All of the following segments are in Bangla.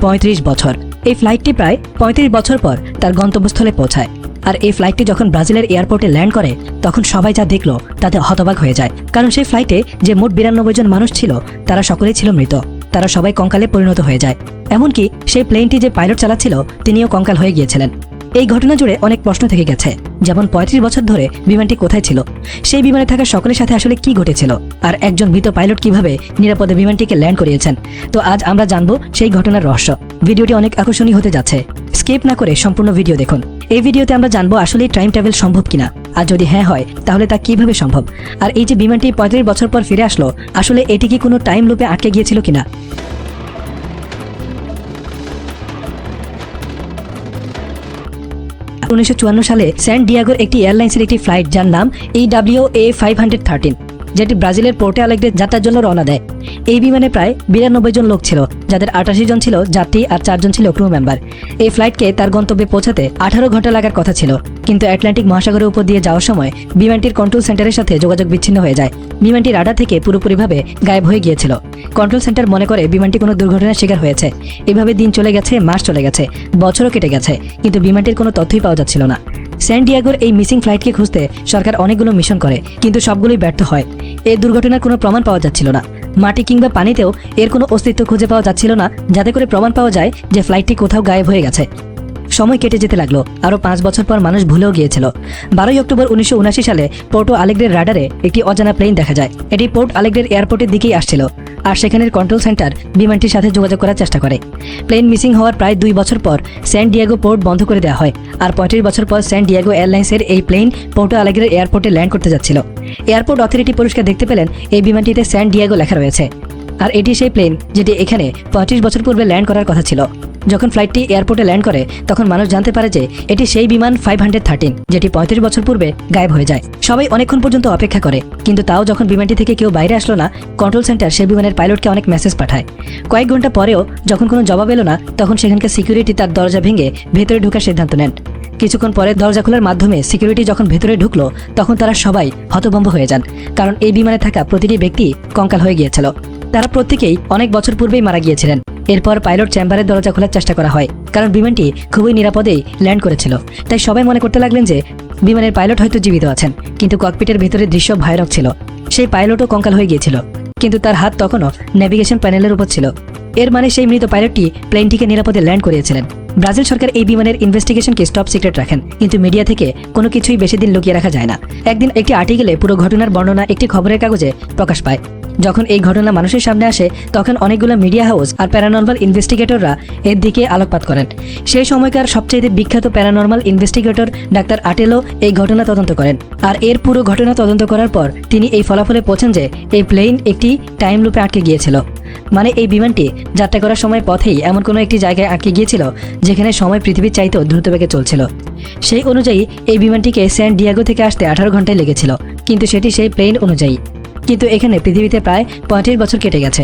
পঁয়ত্রিশ বছর। এই ফ্লাইটটি প্রায় পঁয়ত্রিশ বছর পর তার গন্তব্যস্থলে পৌঁছায়। আর এই ফ্লাইটটি যখন ব্রাজিলের এয়ারপোর্টে ল্যান্ড করে, তখন সবাই যা দেখল, তাতে হতবাক হয়ে যায়। কারণ সেই ফ্লাইটে যে মোট বিরানব্বই জন মানুষ ছিল, তারা সকলেই ছিল মৃত। তারা সবাই কঙ্কালে পরিণত হয়ে যায়। এমনকি সেই প্লেনটি যে পাইলট চালাচ্ছিল, তিনিও কঙ্কাল হয়ে গিয়েছিলেন। এই ঘটনা জুড়ে অনেক প্রশ্ন থেকে গেছে। যেমন পঁয়ত্রিশ বছর ধরে বিমানটি কোথায় ছিল? সেই বিমানে থাকা সকলের সাথে আসলে কি ঘটেছিল? আর একজন মৃত পাইলট কীভাবে নিরাপদে বিমানটিকে ল্যান্ড করিয়েছেন? তো আজ আমরা জানব সেই ঘটনার রহস্য। ভিডিওটি অনেক আকর্ষণীয় হতে যাচ্ছে। স্কিপ না করে সম্পূর্ণ ভিডিও দেখুন। এই ভিডিওতে আমরা জানব আসলে টাইম ট্রাভেল সম্ভব কিনা। আর যদি হ্যাঁ হয়, তাহলে তা কীভাবে সম্ভব? আর এই যে বিমানটি পঁয়ত্রিশ বছর পর ফিরে আসলো, আসলে এটি কি কোনো টাইম লুপে আটকে গিয়েছিল কিনা? উনিশশো চুয়ান্ন সালে স্যান ডিয়াগোর একটি এয়ারলাইন্সের একটি ফ্লাইট যার নাম এই W A five hundred thirteen যেটি ব্রাজিলের পোর্টে আলেকদের যাত্রার জন্য রওনা দেয়। এই বিমানে প্রায় বিরানব্বই জন লোক ছিল, যাদের আটাশি জন ছিল যাত্রী আর চারজন ছিল ক্রু মেম্বার এই ফ্লাইটকে তার গন্তব্যে পৌঁছাতে আঠারো ঘণ্টা লাগার কথা ছিল। কিন্তু অ্যাটলান্টিক মহাসাগরের উপর দিয়ে যাওয়ার সময় বিমানটির কন্ট্রোল সেন্টারের সাথে যোগাযোগ বিচ্ছিন্ন হয়ে যায়। বিমানটি রাডার থেকে পুরোপুরিভাবে গায়েব হয়ে গিয়েছিল। কন্ট্রোল সেন্টার মনে করে বিমানটি কোনো দুর্ঘটনার শিকার হয়েছে। এভাবে দিন চলে গেছে, মাস চলে গেছে, বছরও কেটে গেছে, কিন্তু বিমানটির কোনো তথ্যই পাওয়া যাচ্ছিল না। স্যান ডিয়াগোর এই মিসিং ফ্লাইটকে খুঁজতে সরকার অনেকগুলো মিশন করে, কিন্তু সবগুলোই ব্যর্থ হয়। এই দুর্ঘটনার কোনো প্রমাণ পাওয়া যাচ্ছিল না। মাটি কিংবা পানিতেও এর কোনো অস্তিত্ব খুঁজে পাওয়া যাচ্ছিল না, যাতে করে প্রমাণ পাওয়া যায় যে ফ্লাইটটি কোথাও গায়েব হয়ে গেছে। সময় কেটে যেতে লাগল। আরও পাঁচ বছর পর মানুষ ভুলেও গিয়েছিল। বারোই অক্টোবর উনিশশো সালে পোর্টো আলেগ্রের রাডারে একটি অজানা প্লেন দেখা যায়। এটি পোর্ট আলেগ্রের এয়ারপোর্টের দিকেই আসছিল আর সেখানের কন্ট্রোল সেন্টার বিমানটির সাথে যোগাযোগ করার চেষ্টা করে। প্লেন মিসিং হওয়ার প্রায় দুই বছর পর স্যান ডিয়াগো পোর্ট বন্ধ করে দেওয়া হয় আর পঁয়ত্রিশ বছর পর স্যান ডিয়াগো এয়ারলাইন্সের এই প্লেন পোর্টো আলেগ্রের এয়ারপোর্টে ল্যান্ড করতে যাচ্ছিল। এয়ারপোর্ট অথরিটি পরিষ্কার দেখতে পেলেন এই বিমানটিতে স্যান ডিয়াগো লেখা রয়েছে। আর এটি সেই প্লেন যেটি এখানে পঁয়ত্রিশ বছর পূর্বে ল্যান্ড করার কথা ছিল। যখন ফ্লাইটটি এয়ারপোর্টে ল্যান্ড করে, তখন মানুষ জানতে পারে যে এটি সেই বিমান ফাইভ হান্ড্রেড থার্টিন যেটি পঁয়ত্রিশ বছর পূর্বে গায়েব হয়ে যায়। সবাই অনেকক্ষণ পর্যন্ত অপেক্ষা করে, কিন্তু তাও যখন বিমানটি থেকে কেউ বাইরে আসলো না কন্ট্রোল সেন্টার সেই বিমানের পাইলটকে অনেক মেসেজ পাঠায়। কয়েক ঘণ্টা পরেও যখন কোনো জবাব এলো না, তখন সেখানকার সিকিউরিটি তার দরজা ভেঙে ভেতরে ঢোকার সিদ্ধান্ত নেন। কিছুক্ষণ পরে দরজা খোলার মাধ্যমে সিকিউরিটি যখন ভেতরে ঢুকলো, তখন তারা সবাই হতভম্ব হয়ে যান, কারণ এই বিমানে থাকা প্রতিটি ব্যক্তি কঙ্কাল হয়ে গিয়েছিল। তারা প্রত্যেকেই অনেক বছর পূর্বেই মারা গিয়েছিলেন। এরপর পাইলট চেম্বারের দরজা খোলার চেষ্টা করা হয়, কারণ বিমানটি খুবই নিরাপদেই ল্যান্ড করেছিল। তাই সবাই মনে করতে লাগলেন যে, বিমানের পাইলট হয়তো জীবিত আছেন, কিন্তু ককপিটের ভিতরে দৃশ্য ভয়ানক ছিল। সেই পাইলটও কঙ্কাল হয়ে গিয়েছিল, কিন্তু তার হাত তখনও নেভিগেশন প্যানেলের উপর ছিল। এর মানে সেই মৃত পাইলটটি প্লেনটিকে নিরাপদে ল্যান্ড করিয়েছিলেন। ব্রাজিল সরকার এই বিমানের ইনভেস্টিগেশনকে স্টপ সিক্রেট রাখেন, কিন্তু মিডিয়া থেকে কোনো কিছুই বেশি দিন লুকিয়ে রাখা যায় না। একদিন একটি আর্টিকেলে পুরো ঘটনার বর্ণনা একটি খবরের কাগজে প্রকাশ পায়। যখন এই ঘটনা মানুষের সামনে আসে, তখন অনেকগুলো মিডিয়া হাউস আর প্যারানর্মাল ইনভেস্টিগেটররা এর দিকে আলোকপাত করেন। সেই সময়কার সবচেয়ে বিখ্যাত প্যারানর্মাল ইনভেস্টিগেটর ডাক্তার আটেলো এই ঘটনা তদন্ত করেন। আর এর পুরো ঘটনা তদন্ত করার পর তিনি এই ফলাফলে পৌঁছেন যে, এই প্লেন একটি টাইম লুপে আটকে গিয়েছিল। মানে এই বিমানটি যাত্রা করার সময় পথেই এমন কোনো একটি জায়গায় আটকে গিয়েছিল, যেখানে সময় পৃথিবীর চাইতেও দ্রুতবেগে চলছিল। সেই অনুযায়ী এই বিমানটিকে স্যান ডিয়াগো থেকে আসতে আঠারো ঘন্টায় লেগেছিল, কিন্তু সেটি সেই প্লেন অনুযায়ী। কিন্তু এখানে পৃথিবীতে প্রায় পঁয়ত্রিশ বছর কেটে গেছে।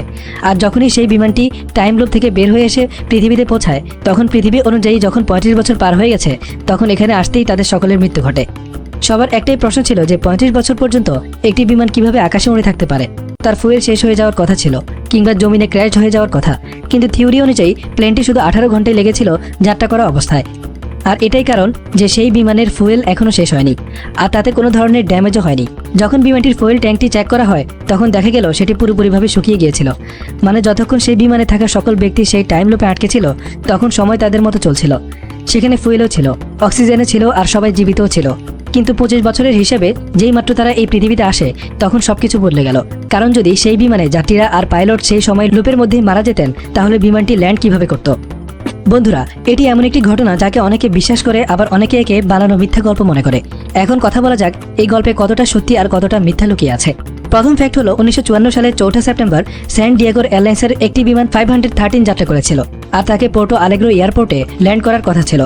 আর যখনই সেই বিমানটি টাইম লুপ থেকে বের হয়ে এসে পৃথিবীতে পৌঁছায়, তখন পৃথিবী অনুযায়ী যখন পঁয়ত্রিশ বছর পার হয়ে গেছে, তখন এখানে আসতেই তাদের সকলের মৃত্যু ঘটে। সবার একটাই প্রশ্ন ছিল যে পঁয়ত্রিশ বছর পর্যন্ত একটি বিমান কীভাবে আকাশে উড়ে থাকতে পারে? তার ফুয়েল শেষ হয়ে যাওয়ার কথা ছিল, কিংবা জমিনে ক্র্যাশ হয়ে যাওয়ার কথা। কিন্তু থিওরি অনুযায়ী প্লেনটি শুধু আঠারো ঘন্টায় লেগেছিল যাত্রা করা অবস্থায়। আর এটাই কারণ যে সেই বিমানের ফুয়েল এখনও শেষ হয়নি। আর তাতে কোনো ধরনের ড্যামেজও হয়নি। যখন বিমানটির ফুয়েল ট্যাঙ্কটি চেক করা হয়, তখন দেখা গেল সেটি পুরোপুরিভাবে শুকিয়ে গিয়েছিল। মানে যতক্ষণ সেই বিমানে থাকা সকল ব্যক্তি সেই টাইম লোপে আটকে ছিল, তখন সময় তাদের মতো চলছিল। সেখানে ফুয়েলও ছিল, অক্সিজেনও ছিল আর সবাই জীবিতও ছিল। কিন্তু পঁচিশ বছরের হিসেবে যেই মাত্র তারা এই পৃথিবীতে আসে, তখন সবকিছু বদলে গেল। কারণ যদি সেই বিমানে যাত্রীরা আর পাইলট সেই সময় লুপের মধ্যেই মারা যেতেন, তাহলে বিমানটি ল্যান্ড কীভাবে করত? বন্ধুরা, এটি এমন একটি ঘটনা যাকে অনেকে বিশ্বাস করে, আবার অনেকে একে বানানো মিথ্যা গল্প মনে করে। এখন কথা বলা যাক, এই গল্পে কতটা সত্যি আর কতটা মিথ্যা লুকিয়ে আছে। প্রথম ফ্যাক্ট হলো, উনিশশো সালের চৌঠা সেপ্টেম্বর, স্যান ডিয়েগোর এয়ারলাইন্সের একটি বিমান ফাইভ হান্ড্রেড থার্টিন যাত্রা করেছিল, আর তাকে পোর্টো আলেগ্রো এয়ারপোর্টে ল্যান্ড করার কথা ছিল।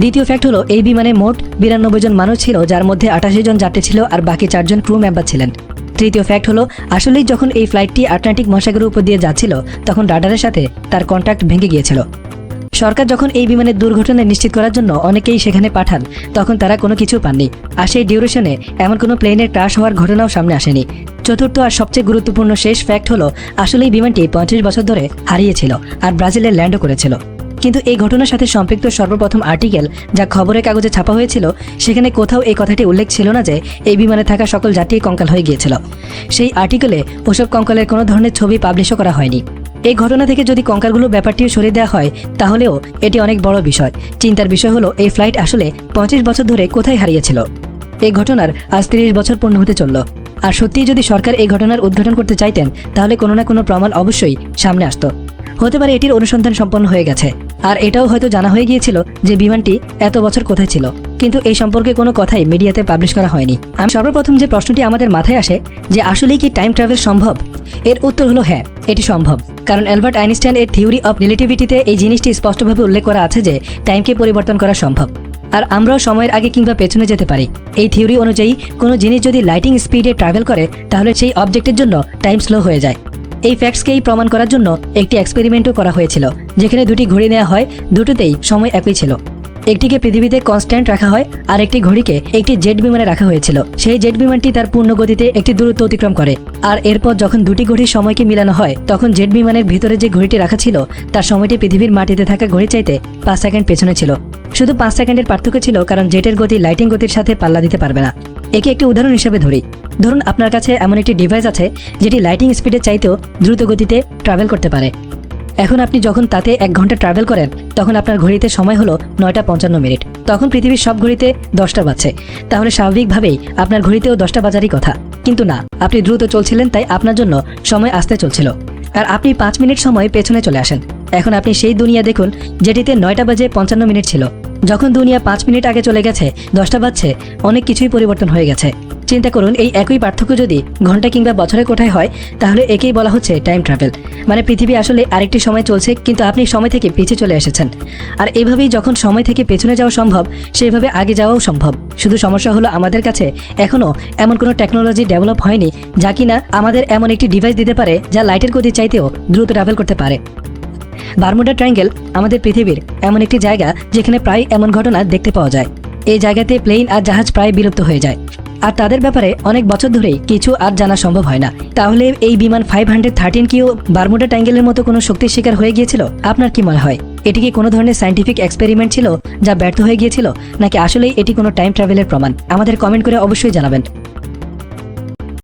দ্বিতীয় ফ্যাক্ট হলো, এই বিমানে মোট বিরানব্বই জন মানুষ ছিল, যার মধ্যে আটাশি জন যাত্রী ছিল, আর বাকি চারজন ক্রু মেম্বার ছিলেন। তৃতীয় ফ্যাক্ট হলো, আসলেই যখন এই ফ্লাইটটি আটলান্টিক মহাসাগরের উপর দিয়ে যাচ্ছিল, তখন রাডারের সাথে তার কন্ট্যাক্ট ভেঙে গিয়েছিল। সরকার যখন এই বিমানের দুর্ঘটনা নিশ্চিত করার জন্য অনেকেই সেখানে পাঠান, তখন তারা কোনো কিছু পাননি। আর সেই ডিউরেশনে এমন কোনো প্লেনের ক্রাশ হওয়ার ঘটনাও সামনে আসেনি। চতুর্থ আর সবচেয়ে গুরুত্বপূর্ণ শেষ ফ্যাক্ট হলো আসলে এই বিমানটি পঁয়ত্রিশ বছর ধরে হারিয়েছিল আর ব্রাজিলে ল্যান্ডও করেছিল। কিন্তু এই ঘটনার সাথে সম্পৃক্ত সর্বপ্রথম আর্টিকেল যা খবরের কাগজে ছাপা হয়েছিল, সেখানে কোথাও এই কথাটি উল্লেখ ছিল না যে এই বিমানে থাকা সকল যাত্রী কঙ্কাল হয়ে গিয়েছিল। সেই আর্টিকেলে ওসব কঙ্কালের কোনো ধরনের ছবি পাবলিশও করা হয়নি। এই ঘটনা থেকে যদি কঙ্কালগুলো ব্যাপারটিও সরিয়ে দেওয়া হয়, তাহলেও এটি অনেক বড় বিষয়। চিন্তার বিষয় হলো, এই ফ্লাইট আসলে পঁচিশ বছর ধরে কোথায় হারিয়েছিল? এই ঘটনার আজ তিরিশ বছর পূর্ণ হতে চলল। আর সত্যিই যদি সরকার এই ঘটনার উদ্ঘাটন করতে চাইতেন, তাহলে কোনো না কোনো প্রমাণ অবশ্যই সামনে আসত। হতে পারে এটির অনুসন্ধান সম্পন্ন হয়ে গেছে। আর এটাও হয়তো জানা হয়ে গিয়েছিল যে বিমানটি এত বছর কোথায় ছিল। কিন্তু এই সম্পর্কে কোনো কথাই মিডিয়াতে পাবলিশ করা হয়নি। আমি সর্বপ্রথম যে প্রশ্নটি আমাদের মাথায় আসে যে আসলেই কি টাইম ট্রাভেল সম্ভব, এর উত্তর হলো হ্যাঁ এটি সম্ভব। কারণ অ্যালবার্ট আইনস্টাইন এর থিওরি অফ রিলেটিভিটিতে এই জিনিসটি স্পষ্টভাবে উল্লেখ করা আছে যে টাইমকে পরিবর্তন করা সম্ভব। আর আমরাও সময়ের আগে কিংবা পেছনে যেতে পারি। এই থিওরি অনুযায়ী কোনো জিনিস যদি লাইটিং স্পিডে ট্রাভেল করে, তাহলে সেই অবজেক্টের জন্য টাইম স্লো হয়ে যায়। এই ফ্যাক্টসকেই প্রমাণ করার জন্য একটি এক্সপেরিমেন্টও করা হয়েছিল, যেখানে দুটি ঘড়ি নেওয়া হয়, দুটোতেই সময় একই ছিল। একটিকে পৃথিবীতে কনস্ট্যান্ট রাখা হয়, আর একটি ঘড়িকে একটি জেট বিমানে রাখা হয়েছিল। সেই জেট বিমানটি তার পূর্ণ গতিতে একটি দূরত্ব অতিক্রম করে। আর এরপর যখন দুটি ঘড়ির সময়কে মিলানো হয়, তখন জেট বিমানের ভিতরে যে ঘড়িটি রাখা ছিল, তার সময়টি পৃথিবীর মাটিতে থাকা ঘড়ি চাইতে পাঁচ সেকেন্ড পেছনে ছিল। শুধু পাঁচ সেকেন্ডের পার্থক্য ছিল, কারণ জেটের গতি লাইটিং গতির সাথে পাল্লা দিতে পারবে না। একে একটি উদাহরণ হিসেবে ধরি। ধরুন আপনার কাছে এমন একটি ডিভাইস আছে, যেটি লাইটিং স্পিডের চাইতেও দ্রুত গতিতে ট্রাভেল করতে পারে। এখন আপনি যখন তাতে এক ঘণ্টা ট্রাভেল করেন, তখন আপনার ঘড়িতে সময় হলো নয়টা পঞ্চান্ন মিনিট। তখন পৃথিবীর সব ঘড়িতে দশটা বাজছে। তাহলে স্বাভাবিকভাবেই আপনার ঘড়িতেও দশটা বাজারই কথা। কিন্তু না, আপনি দ্রুত চলছিলেন, তাই আপনার জন্য সময় আসতে চলছিল। আর আপনি পাঁচ মিনিট সময় পেছনে চলে আসেন। এখন আপনি সেই দুনিয়া দেখুন, যেটিতে নয়টা বাজে পঞ্চান্ন মিনিট ছিল। যখন দুনিয়া পাঁচ মিনিট আগে চলে গেছে, দশটা বাজছে, অনেক কিছুই পরিবর্তন হয়ে গেছে। চিন্তা করুন, এই একই পার্থক্য যদি ঘণ্টা কিংবা বছরে কোঠায় হয়, তাহলে একেই বলা হচ্ছে টাইম ট্রাভেল মানে পৃথিবী আসলে আরেকটি সময় চলছে, কিন্তু আপনি সময় থেকে পিছিয়ে চলে এসেছেন। আর এভাবেই যখন সময় থেকে পেছনে যাওয়া সম্ভব সেইভাবে আগে যাওয়াও সম্ভব। শুধু সমস্যা হলো আমাদের কাছে এখনও এমন কোনো টেকনোলজি ডেভেলপ হয়নি, যা কিনা আমাদের এমন একটি ডিভাইস দিতে পারে, যা লাইটের গতি চাইতেও দ্রুত ট্রাভেল করতে পারে। বারমুডা ট্রায়াঙ্গেল আমাদের পৃথিবীর এমন একটি জায়গা যেখানে প্রায় এমন ঘটনা দেখতে পাওয়া যায়। এই জায়গাতে প্লেন আর জাহাজ প্রায় বিলুপ্ত হয়ে যায়। আর তাদের ব্যাপারে অনেক বছর ধরেই কিছু আর জানা সম্ভব হয় না। তাহলে এই বিমান ফাইভ হান্ড্রেড থার্টিন কিও বারমুডা ট্যাঙ্গেলের মতো কোনো শক্তির শিকার হয়ে গিয়েছিল? আপনার কি মনে হয়? এটি কি কোনো ধরনের সাইন্টিফিক এক্সপেরিমেন্ট ছিল যা ব্যর্থ হয়ে গিয়েছিল? নাকি আসলেই এটি কোনো টাইম ট্রাভেলের প্রমাণ? আমাদের কমেন্ট করে অবশ্যই জানাবেন।